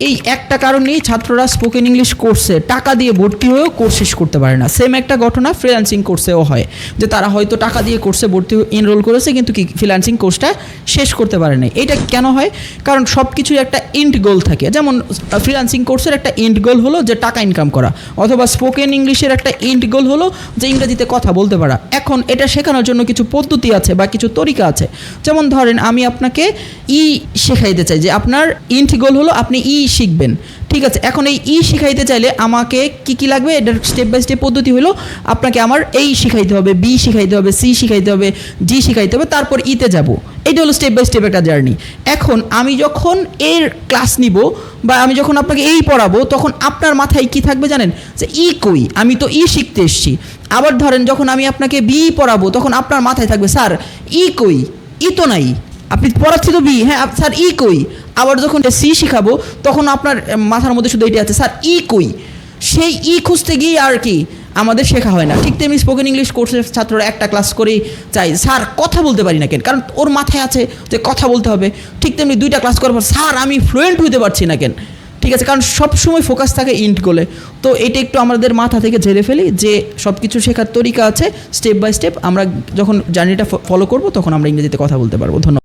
এই একটা কারণেই ছাত্ররা স্পোকেন ইংলিশ কোর্সে টাকা দিয়ে ভর্তি হয়েও কোর্স শেষ করতে পারে না। সেম একটা ঘটনা ফ্রিল্যান্সিং কোর্সেও হয়, যে তারা হয়তো টাকা দিয়ে কোর্সে ভর্তি এনরোল করেছে, কিন্তু কি ফ্রিল্যান্সিং কোর্সটা শেষ করতে পারে না এটা কেন হয়? কারণ সব কিছুর একটা এন্ড গোল থাকে। যেমন ফ্রিল্যান্সিং কোর্সের একটা এন্ড গোল হলো যে টাকা ইনকাম করা, অথবা স্পোকেন ইংলিশের একটা এন্ড গোল হলো যে ইংরেজিতে কথা বলতে পারা। এখন এটা শেখানোর জন্য কিছু পদ্ধতি আছে বা কিছু তরিকা আছে। যেমন ধরেন, আমি আপনাকে ই শেখাইতে চাই যে আপনার ইন্ট গোল হলো আপনি ই শিখবেন। ঠিক আছে? এখন এই ই শিখাইতে চাইলে আমাকে কি কি লাগবে? এটার স্টেপ বাই স্টেপ পদ্ধতি হলো আপনাকে আমার এই শিখাইতে হবে, বি শিখাইতে হবে, সি শিখাইতে হবে, জি শিখাইতে হবে, তারপর ইতে যাব। এটা হলো স্টেপ বাই স্টেপ একটা জার্নি এখন আমি যখন এর ক্লাস নিব বা আমি যখন আপনাকে এই পড়াবো, তখন আপনার মাথায় কি থাকবে জানেন? যে ই কই? আমি তো ই শিখতে এসেছি। আবার ধরেন যখন আমি আপনাকে বি পড়াবো, তখন আপনার মাথায় থাকবে, স্যার, ই কই? ই তো নাই। আপনি পড়াচ্ছি তো বি। হ্যাঁ স্যার, ই কই? আবার যখন সি শিখাবো, তখন আপনার মাথার মধ্যে শুধু এটি আছে, স্যার, ই কই। সেই ই খুঁজতে গিয়ে আর কি আমাদের শেখা হয় না। ঠিক তেমনি স্পোকেন ইংলিশ কোর্সের ছাত্ররা একটা ক্লাস করেই চাই স্যার, কথা বলতে পারি না কেন? কারণ ওর মাথায় আছে যে কথা বলতে হবে। ঠিক তেমনি দুইটা ক্লাস করার পর, স্যার, আমি ফ্লুয়েন্ট হতে পারছি না কেন? ঠিক আছে, কারণ সবসময় ফোকাস থাকে ইন্ট গোলে তো এটা একটু আমাদের মাথা থেকে ঝেড়ে ফেলি যে সব কিছু শেখার তরিকা আছে স্টেপ বাই স্টেপ আমরা যখন জার্নিটা ফলো করব, তখন আমরা ইংরেজিতে কথা বলতে পারব। ধন্যবাদ।